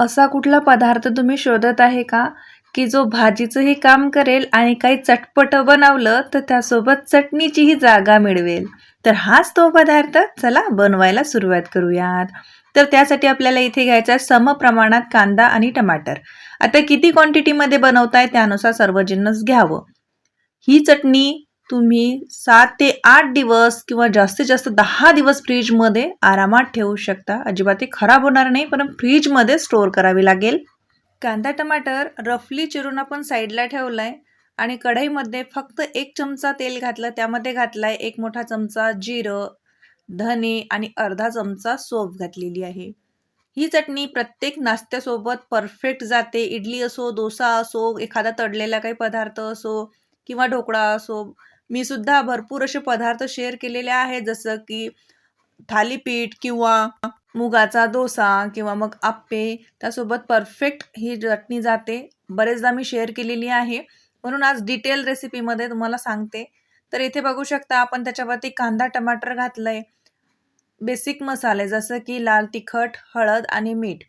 असा कुठला पदार्थ तुम्ही शोधत आहे का? की जो भाजीचंही काम करेल आणि काही चटपटं बनवलं तर त्यासोबत चटणीचीही जागा मिळवेल. तर हाच तो पदार्थ चला बनवायला सुरुवात करूयात. तर त्यासाठी आपल्याला इथे घ्यायचा आहे सम प्रमाणात कांदा आणि टमाटर. आता किती क्वांटिटीमध्ये बनवताय त्यानुसार सर्व जिन्नस घ्यावं. ही चटणी तुम्ही सात ते आठ दिवस किंवा जास्तीत जास्त दहा दिवस फ्रीजमध्ये आरामात ठेवू शकता. अजिबात ते खराब होणार नाही पण फ्रीजमध्ये स्टोअर करावी लागेल. कांदा टमाटर रफली चिरून आपण साईडला ठेवलाय आणि कढईमध्ये फक्त एक चमचा तेल घातलं त्यामध्ये घातलाय एक मोठा चमचा जिरं धने आणि अर्धा चमचा सोप घातलेली आहे. ही चटणी प्रत्येक नाश्त्यासोबत परफेक्ट जाते. इडली असो डोसा असो एखादा तडलेला काही पदार्थ असो किंवा ढोकळा असो मी सुद्धा भरपूर असे पदार्थ शेअर केलेले आहेत जसं की थालीपीठ किंवा मुगाचा डोसा किंवा मग आप्पे. त्यासोबत परफेक्ट ही चटणी जाते. बरेचदा मी शेअर केलेली आहे. म्हणून आज डिटेल रेसिपीमध्ये तुम्हाला सांगते. तर इथे बघू शकता आपण त्याच्यावरती कांदा टमाटर घातलंय. बेसिक मसाले जसं की लाल तिखट हळद आणि मीठ.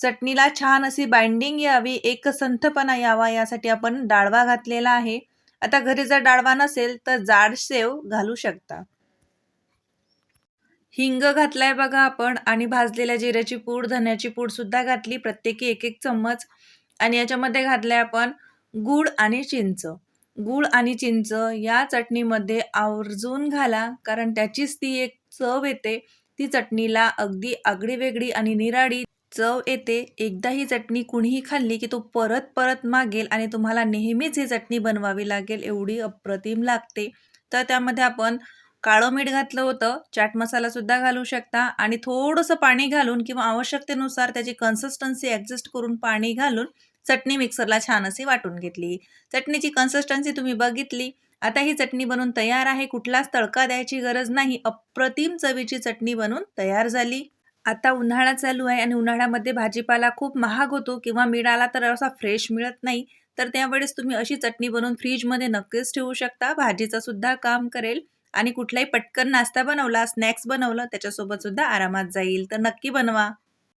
चटणीला छान अशी बाइंडिंग यावी एक संथपणा यावा यासाठी आपण डाळवा घातलेला आहे. आता घरी जर डाळवा नसेल तर जाड सेव घालू शकता. हिंग घातलाय बघा आपण आणि भाजलेल्या जिऱ्याची पूड धन्याची पूड सुद्धा घातली. प्रत्येकी एक एक चम्मच. आणि याच्यामध्ये घातलंय आपण गूळ आणि चिंच. गूळ आणि चिंच या चटणीमध्ये आवर्जून घाला कारण त्याचीच ती एक चव येते. ती चटणीला अगदी आगळी वेगळी आणि निराळी चव येते. एकदा ही चटणी कुणीही खाल्ली की तो परत परत मागेल आणि तुम्हाला नेहमीच ही चटणी बनवावी लागेल एवढी अप्रतिम लागते. तर त्यामध्ये आपण काळं मीठ घातलं होतं. चाट मसालासुद्धा घालू शकता आणि थोडंसं पाणी घालून किंवा आवश्यकतेनुसार त्याची कन्सिस्टन्सी ॲडजस्ट करून पाणी घालून चटणी मिक्सरला छान अशी वाटून घेतली. चटणीची कन्सिस्टन्सी तुम्ही बघितली. आता ही चटणी बनून तयार आहे. कुठलाच तडका द्यायची गरज नाही. अप्रतिम चवीची चटणी बनून तयार झाली. आता उन्हाळा चालू आहे आणि उन्हाळ्यामध्ये भाजीपाला खूप महाग होतो. किंवा मिळाला तर असा फ्रेश मिळत नाही. तर त्यावेळेस तुम्ही अशी चटणी बनवून फ्रीजमध्ये नक्कीच ठेवू शकता. भाजीचं सुद्धा काम करेल. आणि कुठलाही पटकन नाश्ता बनवला स्नॅक्स बनवलं त्याच्यासोबत सुद्धा आरामात जाईल. तर नक्की बनवा.